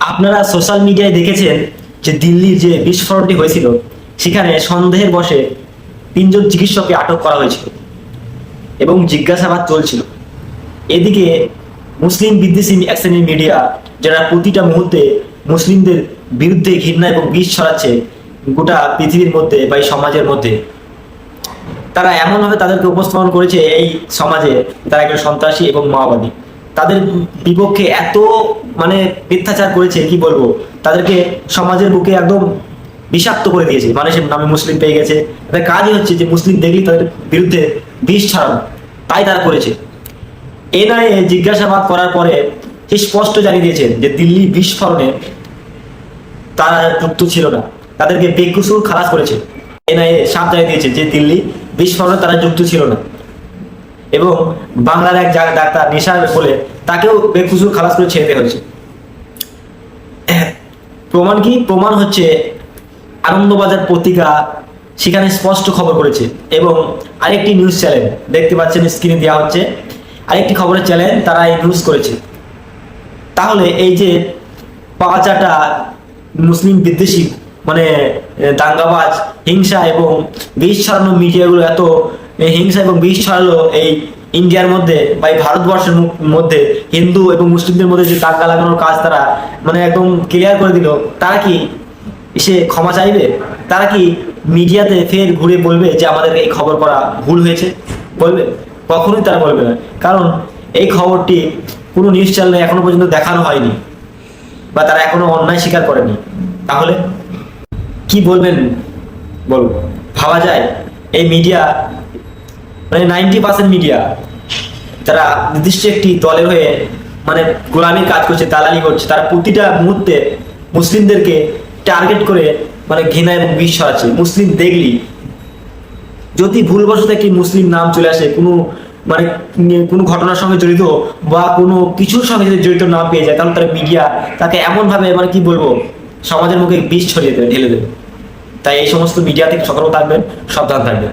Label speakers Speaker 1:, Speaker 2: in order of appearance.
Speaker 1: আপনারা সোশ্যাল মিডিয়ায় দেখেছেন যে দিল্লির যে বিস্ফোরণটি হয়েছিল, সেখানে সন্দেহের বসে তিনজন চিকিৎসককে আটক করা হয়েছিল এবং জিজ্ঞাসাবাদ চলছিল। এদিকে মুসলিম বিদ্বেষী এক শ্রেণির মিডিয়া যারা প্রতিটা মুহূর্তে মুসলিমদের বিরুদ্ধে ঘৃণা এবং বিষ ছড়াচ্ছে গোটা পৃথিবীর মধ্যে বা এই সমাজের মধ্যে, তারা এমনভাবে তাদেরকে উপস্থাপন করেছে এই সমাজে তারা একজন সন্ত্রাসী এবং মাওবাদী। তাদের বিপক্ষে এত মানে মিথ্যাচার করেছে, কি বলব? তাদেরকে সমাজের বুকে একদম বিষাক্ত করে দিয়েছে। মানুষের নামে মুসলিম পেয়ে গেছে। তাদের কাজই হচ্ছে যে মুসলিম দেখলেই তাদের বিরুদ্ধে বিষ ছড়ানো। তাই তারা করেছে। এনআইএ জিজ্ঞাসাবাদ করার পরে সে স্পষ্ট জানিয়ে দিয়েছেন যে দিল্লি বিস্ফোরণে তারা যুক্ত ছিল না। তাদেরকে বেকুসুর খালাস করেছে। এনআইএ সাপ জানিয়ে দিয়েছে যে দিল্লি বিস্ফোরণে তারা যুক্ত ছিল না। এবং বাংলার এক ডাক্তার নেশার বলে তাকেও বেকুসুর খালাস করে ছেড়ে দেওয়া হয়েছে। প্রমাণ কি? প্রমাণ হচ্ছে আনন্দবাজার পত্রিকা সেখানে স্পষ্ট খবর করেছে এবং আরেকটি নিউজ চ্যানেল দেখতে পাচ্ছেন স্ক্রিনে দেওয়া হচ্ছে। আরেকটি খবরের চ্যানেল তারা এই নিউজ করেছে। তাহলে এই যে পাঁচাটা মুসলিম বিদ্বেষী মানে দাঙ্গাবাজ, হিংসা এবং বিষ ছড়ানো মিডিয়াগুলো এত হিংসা এবং বিষ ছড়ালো এই ইন্ডিয়ার মধ্যে বা এই ভারতবর্ষের মধ্যে, হিন্দু এবং মুসলিমদের মধ্যে যে দাঙ্গা লাগানোর কাজ তারা মানে একদম ক্লিয়ার করে দিল, তারা কি সে ক্ষমা চাইবে? তারা কি মিডিয়াতে ফের ঘুরে বলবে যে আমাদের এই খবর করা ভুল হয়েছে? বলবে? কখনোই তারা বলবে না। কারণ এই খবরটি কোনো নিউজ চ্যানেলে এখনও পর্যন্ত দেখানো হয়নি বা তারা এখনও অন্যায় স্বীকার করেনি। তাহলে? কি বলবেন? বলুন। ভাবা যায়। এই মিডিয়া মানে নাইনটি পার্সেন্ট মিডিয়া যারা নির্দিষ্ট একটি দলের হয়ে মানে গোলামির কাজ করছে, দালালি করছে, তারা প্রতিটা মুহূর্তে মুসলিমদেরকে টার্গেট করে মানে ঘৃণা এবং বিষ ছড়াচ্ছে। মুসলিম দেখলি, যদি ভুলবশত একটি মুসলিম নাম চলে আসে, কোনো মানে কোনো ঘটনার সঙ্গে জড়িত বা কোনো কিছুর সঙ্গে যদি জড়িত নাম পেয়ে যায়, তাহলে তারা মিডিয়া তাকে এমনভাবে মানে কি বলব, সমাজের মুখে বিষ ছড়িয়ে দেবে, ঢেলে দেবে। তাই এই সমস্ত মিডিয়া থেকে সতর্ক থাকবেন সাবধান থাকবেন।